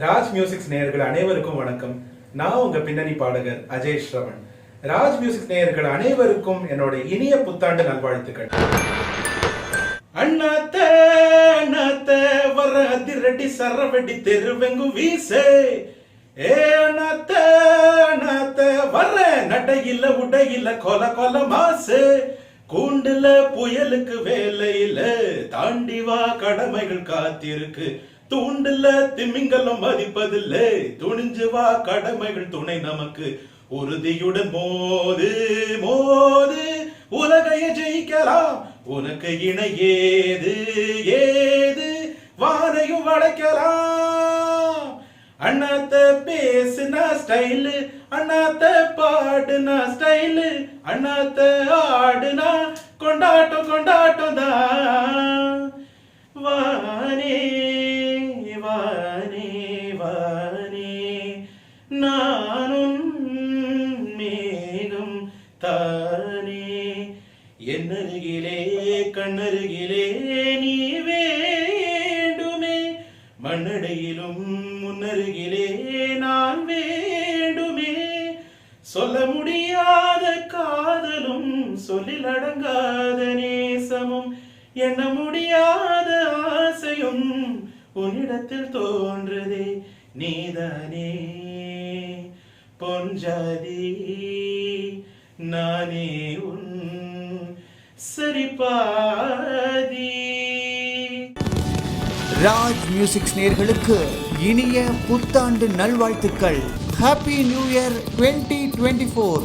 Raj musics நேயர்கள் அனைவருக்கும் வணக்கம். நான் உங்க பின்னணி பாடகர் அஜய் ஸ்ரவன். ராஜ் மியூசிக் நேயர்கள் அனைவருக்கும் என்னோட இனிய புத்தாண்டு நல்வாழ்த்துக்கள். அண்ணாத்த அண்ணாத்த வர அதிரடி சரவடி தெருவெங்கும் வீசே. ஏ அண்ணாத்த அண்ணாத்த வர நடையில உடையில கொல கொல மாசு. கூண்டுல புயலுக்கு வேலையில தாண்டி வா கடமைகள் காத்திருக்கு. தூண்டுல திமிங்கலம் மதிப்பதில்லை. துணிஞ்சு வா கடமைகள் துணை நமக்கு. உறுதியுடன் மோது மோது உலகைய ஜெயிக்கலாம். உனக்கு இணை ஏது ஏது? வானையும் வளைக்கலாம். அண்ணாத்த பேசுனா ஸ்டைலு அண்ணாத்த பாடுனா ஸ்டைலு அண்ணாத்த ஆடுனா கொண்டாட்டம் தானே என்னருகிலே கண்ணருகிலே நீ வேண்டுமே. மண்ணடையிலும் முன்னருகிலே நான் வேண்டுமே. சொல்ல முடியாத காதலும் சொல்லில் அடங்காத நேசமும் எண்ண முடியாத ஆசையும் உன்னிடத்தில் தோன்றுதே. நீதானே பொஞ்சாதி நானே உன் சரிபாதி. ராஜ் மியூசிக்ஸ் நேர்களுக்கு இனிய புத்தாண்டு நல்வாழ்த்துக்கள். Happy new year twenty twenty four